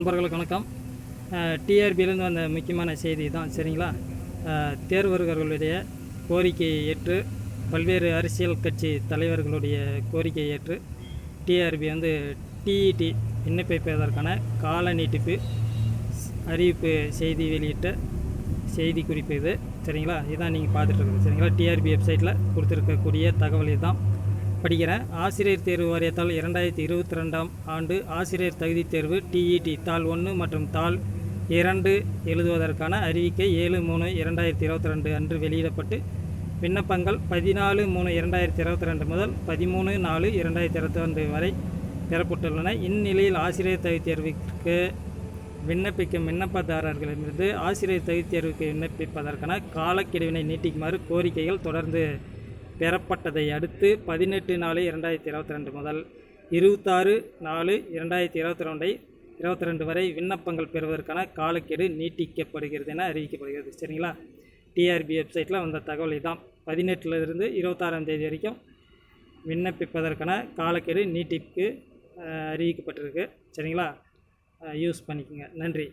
நண்பர்களுக்கு வணக்கம். டிஆர்பியிலேருந்து வந்த முக்கியமான செய்தி தான் சரிங்களா? தேர்வர்களுடைய கோரிக்கையை ஏற்று பல்வேறு அரசியல் கட்சி தலைவர்களுடைய கோரிக்கையை ஏற்று டிஆர்பி வந்து டிஇடி விண்ணப்பிப்பதற்கான கால நீட்டிப்பு அறிவிப்பு செய்தி வெளியிட்ட செய்தி குறிப்பு இது சரிங்களா? இதான் நீங்கள் பார்த்துட்டு சரிங்களா? டிஆர்பி வெப்சைட்டில் கொடுத்துருக்கக்கூடிய தகவல் இதுதான். படிக்கிறேன் ஆசிரியர் தேர்வு வாரியத்தால் இரண்டாயிரத்தி இருபத்தி ரெண்டாம் ஆண்டு ஆசிரியர் தகுதித் தேர்வு டிஇடி தாள் ஒன்று மற்றும் தாள் இரண்டு எழுதுவதற்கான அறிவிக்கை ஏழு மூணு இரண்டாயிரத்தி இருபத்தி ரெண்டு அன்று வெளியிடப்பட்டு விண்ணப்பங்கள் பதினாலு மூணு இரண்டாயிரத்தி இருபத்தி ரெண்டு முதல் பதிமூணு நாலு இரண்டாயிரத்தி இருபத்தி ரெண்டு வரை பெறப்பட்டுள்ளன. இந்நிலையில் ஆசிரியர் தகுதி தேர்விற்கு விண்ணப்பிக்கும் விண்ணப்பதாரர்களிடமிருந்து ஆசிரியர் தகுதி தேர்வுக்கு விண்ணப்பிப்பதற்கான காலக்கெடுவினை நீட்டிக்குமாறு கோரிக்கைகள் தொடர்ந்து பெறப்பட்டதை அடுத்து பதினெட்டு நாலு இரண்டாயிரத்தி இருபத்தி ரெண்டு முதல் இருபத்தாறு நாலு இரண்டாயிரத்தி இருபத்தி ரெண்டை இருபத்தி ரெண்டு வரை விண்ணப்பங்கள் பெறுவதற்கான காலக்கெடு நீட்டிக்கப்படுகிறது என அறிவிக்கப்படுகிறது. சரிங்களா? டிஆர்பி வெப்சைட்டில் வந்த தகவல் இதுதான் பதினெட்டுலேருந்து இருபத்தாறாம் தேதி வரைக்கும் விண்ணப்பிப்பதற்கான காலக்கெடு நீட்டிப்பு அறிவிக்கப்பட்டிருக்கு. சரிங்களா? யூஸ் பண்ணிக்கோங்க. நன்றி.